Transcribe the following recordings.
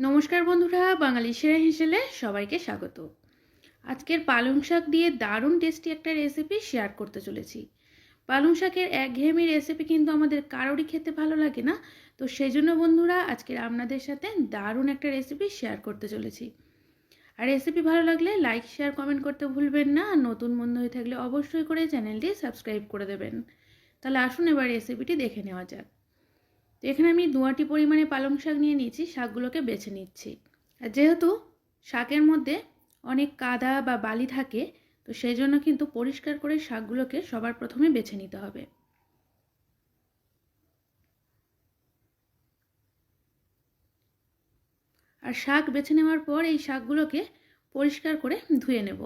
নমস্কার বন্ধুরা, বাঙালি সেরা হিসেলে সবাইকে স্বাগত। আজকের পালং শাক দিয়ে দারুণ টেস্টি একটা রেসিপি শেয়ার করতে চলেছি। পালং শাকের একঘেয়েমি রেসিপি কিন্তু আমাদের কারোরই খেতে ভালো লাগে না। তো সেই জন্য বন্ধুরা, আজকের আপনাদের সাথে দারুণ একটা রেসিপি শেয়ার করতে চলেছি। আর রেসিপি ভালো লাগলে লাইক শেয়ার কমেন্ট করতে ভুলবেন না। নতুন বন্ধু হয়ে থাকলে অবশ্যই করে চ্যানেলটি সাবস্ক্রাইব করে দেবেন। তাহলে আসুন এবার রেসিপিটি দেখে নেওয়া যাক। তো এখানে আমি দুয়াটি পরিমাণে পালং শাক নিয়ে নিয়েছি, শাকগুলোকে বেছে নিচ্ছি। আর যেহেতু শাকের মধ্যে অনেক কাদা বা বালি থাকে, তো সেই জন্য কিন্তু পরিষ্কার করে শাকগুলোকে সবার প্রথমে বেছে নিতে হবে। আর শাক বেছে নেওয়ার পর এই শাকগুলোকে পরিষ্কার করে ধুয়ে নেব।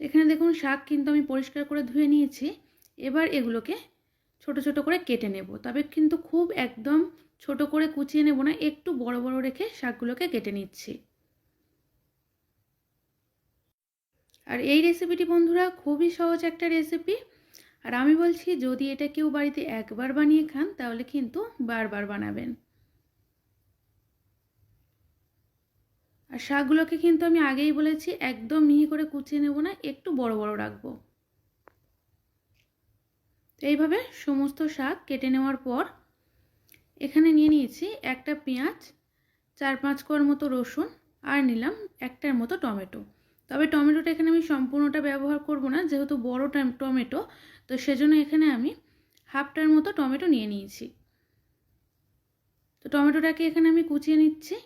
এখানে দেখুন, শাক কিন্তু আমি পরিষ্কার করে ধুয়ে নিয়েছি। এবার এগুলোকে ছোট ছোট করে কেটে নেব। তবে কিন্তু খুব একদম ছোট করে কুচিয়ে নেব না, একটু বড় বড় রেখে শাকগুলোকে কেটে নিচ্ছি। আর এই রেসিপিটি বন্ধুরা খুবই সহজ একটা রেসিপি আর আমি বলছি, যদি এটা কেউ বাড়িতে একবার বানিয়ে খান, তাহলে কিন্তু বারবার বানাবেন। আর শাকগুলোকে কিন্তু আমি আগেই বলেছি, একদম মিহি করে কুচিয়ে নেব না, একটু বড় বড় রাখব। তো এইভাবে সমস্ত শাক কেটে নেওয়ার পর এখানে নিয়ে নিয়েছি একটা পেঁয়াজ, চার পাঁচ কোয়ার মতো রসুন আর নিলাম একটার মতো টমেটো। তবে টমেটোটা এখানে আমি সম্পূর্ণটা ব্যবহার করব না, যেহেতু বড় টমেটো, তো সেজন্য এখানে আমি হাফটার মতো টমেটো নিয়ে নিয়েছি। তো টমেটোটাকে এখানে আমি কুচিয়ে নিচ্ছি।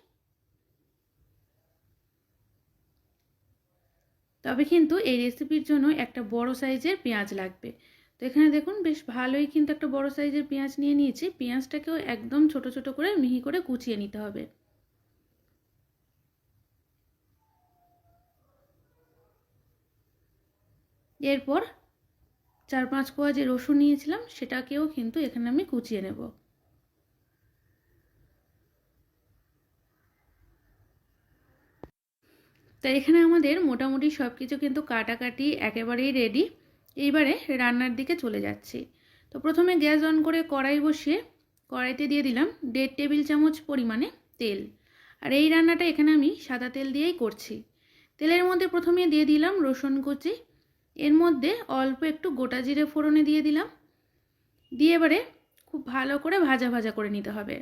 তবে কিন্তু এই রেসিপির জন্য একটা বড় সাইজের পেঁয়াজ লাগবে। তো এখানে দেখুন, বেশ ভালোই কিন্তু একটা বড় সাইজের পেঁয়াজ নিয়ে নিয়েছি। পেঁয়াজটাকেও একদম ছোট ছোট করে মিহি করে কুচিয়ে নিতে হবে। এরপর চার পাঁচ কোয়া যে রসুন নিয়েছিলাম, সেটাকেও কিন্তু এখানে আমি কুচিয়ে নেব। তাই এখানে আমাদের মোটামুটি সব কিছু কিন্তু কাটাকাটি একেবারেই রেডি এইবারে রান্নার দিকে চলে যাচ্ছি। তো প্রথমে গ্যাস অন করে কড়াই বসিয়ে কড়াইতে দিয়ে দিলাম দেড় টেবিল চামচ পরিমাণে তেল। আর এই রান্নাটা এখানে আমি সাদা তেল দিয়েই করছি। তেলের মধ্যে প্রথমে দিয়ে দিলাম রসুন কুচি। এর মধ্যে অল্প একটু গোটা জিরে ফোড়নে দিয়ে দিলাম। দিয়ে এবারে খুব ভালো করে ভাজা ভাজা করে নিতে হবে।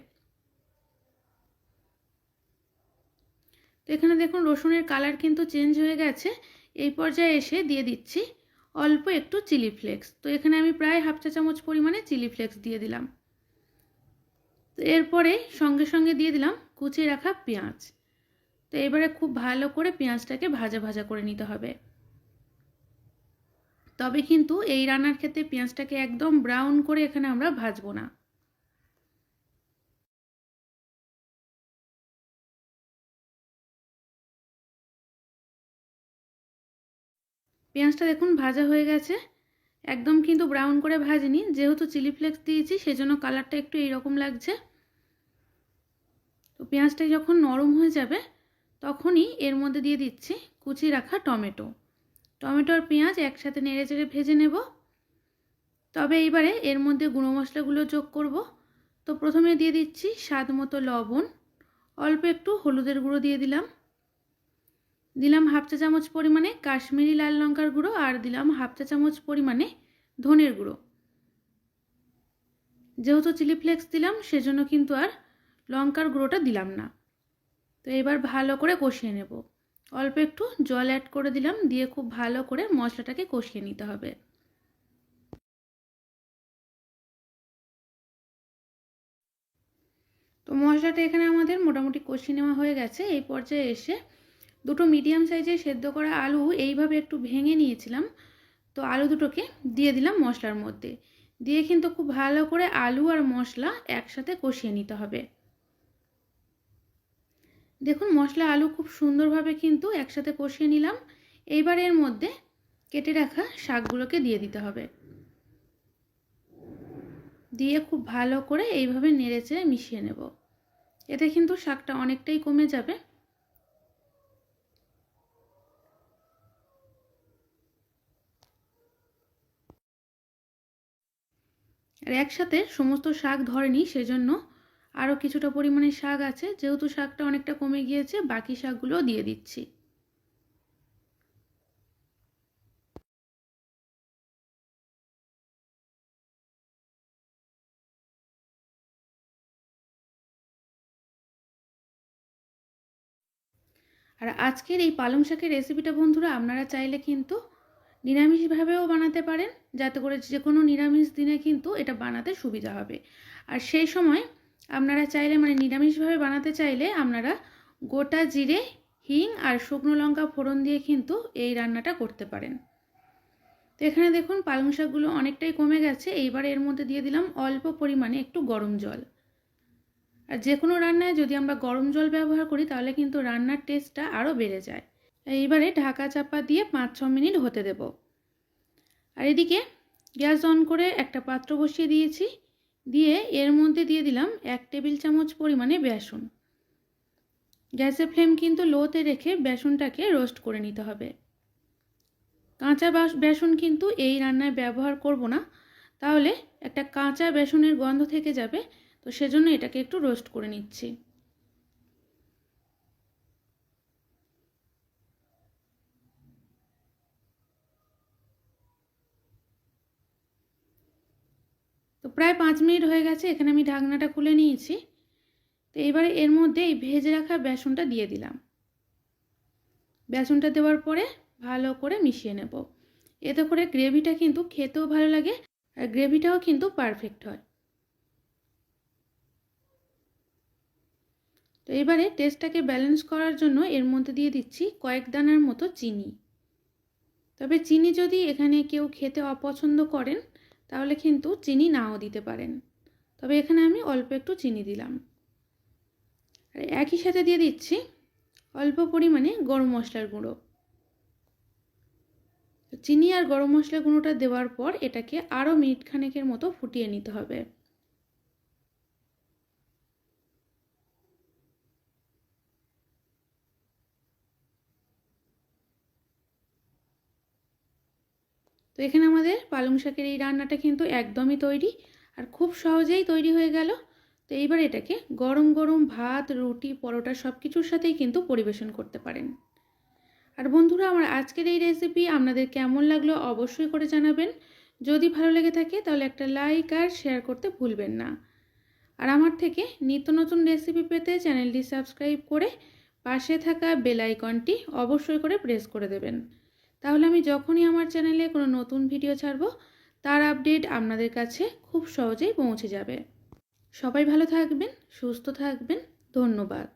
তো এখানে দেখুন রসুনের কালার কিন্তু চেঞ্জ হয়ে গেছে। এই পর্যায়ে এসে দিয়ে দিচ্ছি অল্প একটু চিলি ফ্লেক্স। তো এখানে আমি প্রায় হাফ চা চামচ পরিমাণে চিলি ফ্লেক্স দিয়ে দিলাম। তো এরপরে সঙ্গে সঙ্গে দিয়ে দিলাম কুচিয়ে রাখা পেঁয়াজ। তো এবারে খুব ভালো করে পেঁয়াজটাকে ভাজা ভাজা করে নিতে হবে। তবে কিন্তু এই রান্নার ক্ষেত্রে পেঁয়াজটাকে একদম ব্রাউন করে এখানে আমরা ভাজবো না। পেঁয়াজটা দেখুন ভাজা হয়ে গেছে। একদম কিন্তু ব্রাউন করে ভাজিনি। যেহেতু চিলি ফ্লেক্স দিয়েছি, সেজন্য কালারটা একটু এইরকম লাগছে। তো পেঁয়াজটা যখন নরম হয়ে যাবে, তখনই এর মধ্যে দিয়ে দিচ্ছি কুচি রাখা টমেটো। টমেটো আর পেঁয়াজ একসাথে নেড়ে চেড়ে ভেজে নেব। তবে এইবারে এর মধ্যে গুঁড়ো মশলাগুলো যোগ করব। তো প্রথমে দিয়ে দিচ্ছি স্বাদ মতো লবণ। অল্প একটু হলুদের গুঁড়ো দিয়ে দিলাম। দিলাম হাফ চা চামচ পরিমাণে কাশ্মীরি লাল লঙ্কার গুঁড়ো আর দিলাম হাফ চা চামচ পরিমাণে ধনের গুঁড়ো। যেহেতু চিলি ফ্লেক্স দিলাম, সেজন্য কিন্তু আর লঙ্কার গুঁড়োটা দিলাম না। তো এবার ভালো করে কষিয়ে নেব। অল্প একটু জল অ্যাড করে দিলাম, দিয়ে খুব ভালো করে মশলাটাকে কষিয়ে নিতে হবে। তো মশলাটা এখানে আমাদের মোটামুটি কষিয়ে নেওয়া হয়ে গেছে। এই পর্যায়ে এসে দুটো মিডিয়াম সাইজের সেদ্ধ করা আলু এইভাবে একটু ভেঙে নিয়েছিলাম। তো আলু দুটোকে দিয়ে দিলাম মশলার মধ্যে। দিয়ে কিন্তু খুব ভালো করে আলু আর মশলা একসাথে কষিয়ে নিতে হবে। দেখুন, মশলা, আলু খুব সুন্দরভাবে কিন্তু একসাথে কষিয়ে নিলাম। এইবার এর মধ্যে কেটে রাখা শাকগুলোকে দিয়ে দিতে হবে। দিয়ে খুব ভালো করে এইভাবে নেড়েচেড়ে মিশিয়ে নেব। এতে কিন্তু শাকটা অনেকটাই কমে যাবে। আর একসাথে সমস্ত শাক ধরেনি, সেজন্য আরও কিছুটা পরিমাণে শাক আছে। যেহেতু শাকটা অনেকটা কমে গিয়েছে, বাকি শাকগুলোও দিয়ে দিচ্ছি। আর আজকের এই পালং শাকের রেসিপিটা বন্ধুরা, আপনারা চাইলে কিন্তু নিরামিষভাবেও বানাতে পারেন, যাতে করে যে কোনো নিরামিষ দিনে কিন্তু এটা বানাতে সুবিধা হবে। আর সেই সময় আপনারা চাইলে মানে নিরামিষভাবে বানাতে চাইলে আপনারা গোটা জিরে, হিং আর শুকনো লঙ্কা ফোড়ন দিয়ে কিন্তু এই রান্নাটা করতে পারেন। তো এখানে দেখুন, পালং শাকগুলো অনেকটাই কমে গেছে। এইবার এর মধ্যে দিয়ে দিলাম অল্প পরিমাণে একটু গরম জল। আর যে কোনো রান্নায় যদি আমরা গরম জল ব্যবহার করি, তাহলে কিন্তু রান্নার টেস্টটা আরও বেড়ে যায়। এইবারে ঢাকা চাপা দিয়ে পাঁচ, ছ মিনিট হতে দেব। আর এদিকে গ্যাস অন করে একটা পাত্র বসিয়ে দিয়েছি। দিয়ে এর মধ্যে দিয়ে দিলাম এক টেবিল চামচ পরিমাণে বেসন। গ্যাসের ফ্লেম কিন্তু লোতে রেখে বেসনটাকে রোস্ট করে নিতে হবে। কাঁচা বেসন কিন্তু এই রান্নায় ব্যবহার করব না। তাহলে একটা কাঁচা বেসনের গন্ধ থেকে যাবে। তো সেজন্য এটাকে একটু রোস্ট করে নিচ্ছি। তো প্রায় পাঁচ মিনিট হয়ে গেছে, এখানে আমি ঢাকনাটা খুলে নিয়েছি। তো এবারে এর মধ্যে এই ভেজে রাখা বেসনটা দিয়ে দিলাম। বেসনটা দেওয়ার পরে ভালো করে মিশিয়ে নেব। এতে করে গ্রেভিটা কিন্তু খেতেও ভালো লাগে আর গ্রেভিটাও কিন্তু পারফেক্ট হয়। তো এবারে টেস্টটাকে ব্যালেন্স করার জন্য এর মধ্যে দিয়ে দিচ্ছি কয়েক দানার মতো চিনি। তবে চিনি যদি এখানে কেউ খেতে অপছন্দ করেন তাহলে কিন্তু চিনি নাও দিতে পারেন। তবে এখানে আমি অল্প একটু চিনি দিলাম। আর একই সাথে দিয়ে দিচ্ছি অল্প পরিমাণে গরম মশলার গুঁড়ো। চিনি আর গরম মশলা গুঁড়োটা দেওয়ার পর এটাকে আরও মিনিটখানেকের মতো ফুটিয়ে নিতে হবে। তো এখানে আমাদের পালং শাকের এই রান্নাটা কিন্তু একদমই তৈরি আর খুব সহজেই তৈরি হয়ে গেল। তো এইবার এটাকে গরম গরম ভাত, রুটি, পরোটা সব কিছুর সাথেই কিন্তু পরিবেশন করতে পারেন। আর বন্ধুরা, আমার আজকের এই রেসিপি আপনাদের কেমন লাগল অবশ্যই করে জানাবেন। যদি ভালো লেগে থাকে তাহলে একটা লাইক আর শেয়ার করতে ভুলবেন না। আর আমার থেকে নিত্য নতুন রেসিপি পেতে চ্যানেলটি সাবস্ক্রাইব করে পাশে থাকা বেল আইকনটি অবশ্যই করে প্রেস করে দেবেন। তাহলে আমি যখনই আমার চ্যানেলে কোনো নতুন ভিডিও ছাড়বো, তার আপডেট আপনাদের কাছে খুব সহজেই পৌঁছে যাবে। সবাই ভালো থাকবেন, সুস্থ থাকবেন, ধন্যবাদ।